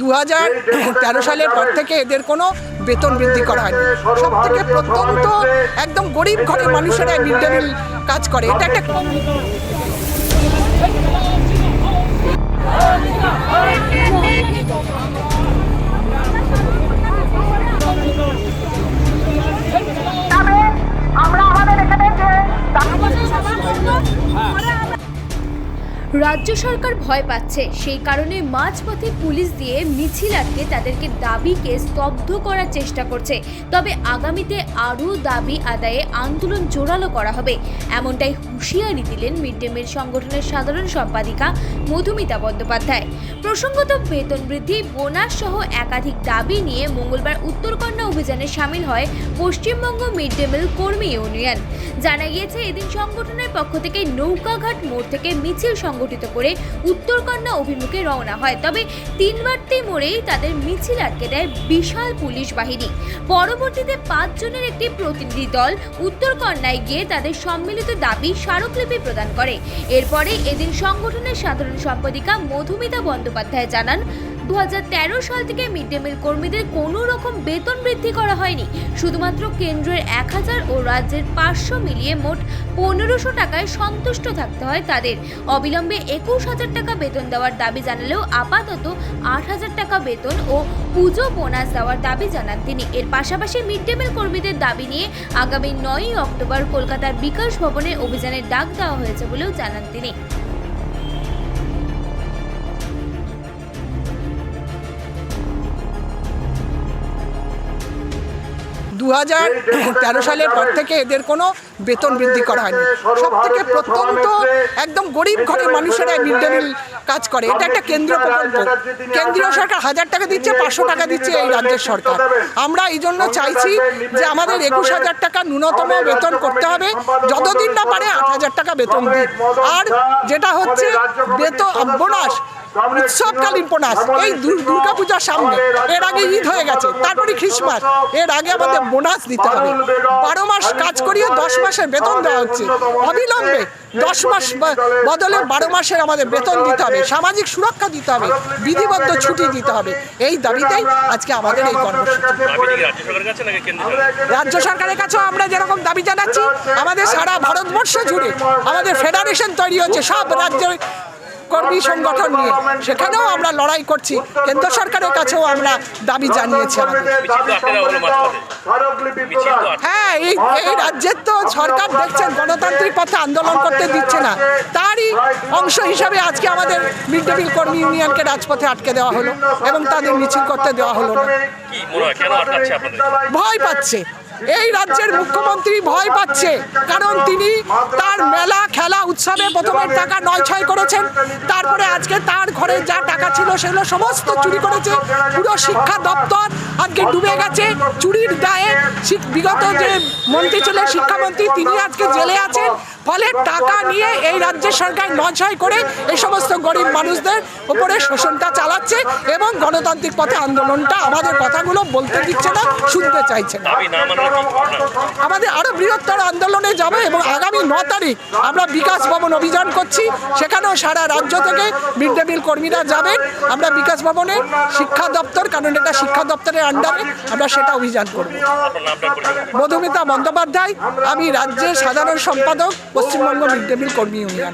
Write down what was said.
দু হাজার তেরো সালের পর থেকে এদের কোনো বেতন বৃদ্ধি করা হয়নি। সব থেকে প্রত্যন্ত একদম গরিব ঘরের মানুষেরা মিড ডে মিল কাজ করে। এটা একটা রাজ্য সরকার ভয় পাচ্ছে। সেই কারণে মাঝপথে পুলিশ দিয়ে মিছিল আটকে তাদেরকে দাবিকে স্তব্ধ করার চেষ্টা করছে। তবে আগামীতে আরও দাবি আদায়ে আন্দোলন জোরালো করা হবে। এমনটাই হুঁশিয়ারি দিলেন মিড ডে মিল সংগঠনের সাধারণ সম্পাদিকা মধুমিতা বন্দ্যোপাধ্যায়। প্রসঙ্গত বেতন বৃদ্ধি, বোনাস সহ একাধিক দাবি নিয়ে মঙ্গলবার উত্তরকন্যা অভিযানে সামিল হয় পশ্চিমবঙ্গ মিড ডে মিল কর্মী ইউনিয়ন। জানা গিয়েছে, এদিন সংগঠনের পক্ষ থেকে নৌকাঘাট মোড় থেকে মিছিল সংগঠিত করে উত্তরকন্যা অভিমুখে রওনা হয়। তবে তিনবারটি মোড়েই তাদের মিছিল আটকে দেয় বিশাল পুলিশ বাহিনী। পরবর্তীতে পাঁচজনের একটি প্রতিনিধি দল উত্তরকন্যায় গিয়ে তাদের সম্মিলিত দাবি স্মারকলিপি প্রদান করে। এরপরে এদিন সংগঠনের সাধারণ সম্পাদিকা মধুমিতা বন্দ্যোপাধ্যায় জানান দু হাজার তেরো সাল থেকে মিড ডে মিল কর্মীদের কোনো রকম বেতন বৃদ্ধি করা হয়নি। শুধুমাত্র কেন্দ্রের এক হাজার ও রাজ্যের পাঁচশো মিলিয়ে মোট পনেরোশো টাকায় সন্তুষ্ট থাকতে হয় তাদের। অবিলম্বে একুশ হাজার টাকা বেতন দেওয়ার দাবি জানালেও আপাতত আট হাজার টাকা বেতন ও পুজো বোনাস দেওয়ার দাবি জানান তিনি। এর পাশাপাশি মিড ডে মিল কর্মীদের দাবি নিয়ে আগামী নয়ই অক্টোবর কলকাতার বিকাশ ভবনে অভিযানের ডাক দেওয়া হয়েছে বলেও জানান তিনি। হাজার তেরো সালের পর থেকে এদের কোনো বেতন বৃদ্ধি করা হয়নি। সব থেকে প্রত্যন্ত একদম গরিব ঘরের মানুষেরা মিড ডে কাজ করে। এটা একটা কেন্দ্র প্রকল্প। কেন্দ্রীয় সরকার হাজার টাকা দিচ্ছে, পাঁচশো টাকা দিচ্ছে এই রাজ্যের সরকার। আমরা এই জন্য চাইছি যে আমাদের একুশ হাজার টাকা ন্যূনতম বেতন করতে হবে। যতদিন না পারে আট হাজার টাকা বেতন দিই আর যেটা হচ্ছে বেতন, বোনাস উৎসবকালীন বোনাস এই দুর- দুর্গাপূজার সামনে। এর আগে ঈদ হয়ে গেছে। তারপরে খ্রিসমাস। এর আগে আমাদের বোনাস দিতে হবে। বারো মাস কাজ করিয়ে দশ মাসের বেতন দেওয়া হচ্ছে। অবিলম্বে দশ মাস বদলে বারো মাসের আমাদের বেতন দিতে হবে। সামাজিক সুরক্ষা দিতে হবে। বিধিবদ্ধ ছুটি দিতে হবে। এই দাবিতেই আজকে আমাদের এই কর্মসূচি। রাজ্য সরকারের কাছে নাকি কেন্দ্র সরকার রাজ্য সরকারের কাছেও আমরা যেরকম দাবি জানাচ্ছি আমাদের সারা ভারতবর্ষ জুড়ে আমাদের ফেডারেশন তৈরি হচ্ছে। সব রাজ্যের কর্মী সংগঠন নিয়ে। সেখানেও আমরা লড়াই করছি। কেন্দ্র সরকারের কাছেও আমরা দাবি জানিয়েছি হ্যাঁ এই এই রাজ্যের তো সরকার দেখছেন গণতান্ত্রিক পথে আন্দোলন করতে দিচ্ছে না। তারই অংশ হিসাবে আজকে আমাদের মিড ডে মিল কর্মী ইউনিয়নকে রাজপথে আটকে দেওয়া হলো এবং তাদের মিছিল করতে দেওয়া হলো না। কি মনে হয় কেন আটকাচ্ছে আপনাদের? ভয় পাচ্ছে। এই রাজ্যের মুখ্যমন্ত্রী ভয় পাচ্ছে, কারণ তিনি তার মেলা, খেলা, উৎসবে প্রথমে টাকা নয় ছয় করেছেন, তারপরে আজকে তার ঘরে যা টাকা ছিল সেগুলো সমস্ত চুরি করেছে, পুরো শিক্ষা দপ্তর আজকে ডুবে গেছে, চুরির দায়ে বিগত যে মন্ত্রী ছিলেন, শিক্ষামন্ত্রী, তিনি আজকে জেলে আছেন ফলে টাকা নিয়ে এই রাজ্যের সরকার নয় করে এই সমস্ত গরিব মানুষদের উপরে শোষণটা চালাচ্ছে এবং গণতান্ত্রিক পথে আন্দোলনটা আমাদের কথাগুলো বলতে দিচ্ছে না শুনতে চাইছে না। আমাদের আরও বৃহত্তর আন্দোলনে যাবে এবং আগামী ন তারিখ আমরা বিকাশ ভবন অভিযান করছি সেখানেও সারা রাজ্য থেকে মিড ডে মিল কর্মীরা যাবেন আমরা বিকাশ ভবনে শিক্ষা দপ্তর কারণ এটা শিক্ষা দপ্তরের আন্ডারে আমরা সেটা অভিযান করব। মধুমিতা বন্দ্যোপাধ্যায় আমি রাজ্যের সাধারণ সম্পাদক। পশ্চিমবঙ্গ মিড ডে মিল কর্মী ইউনিয়ন।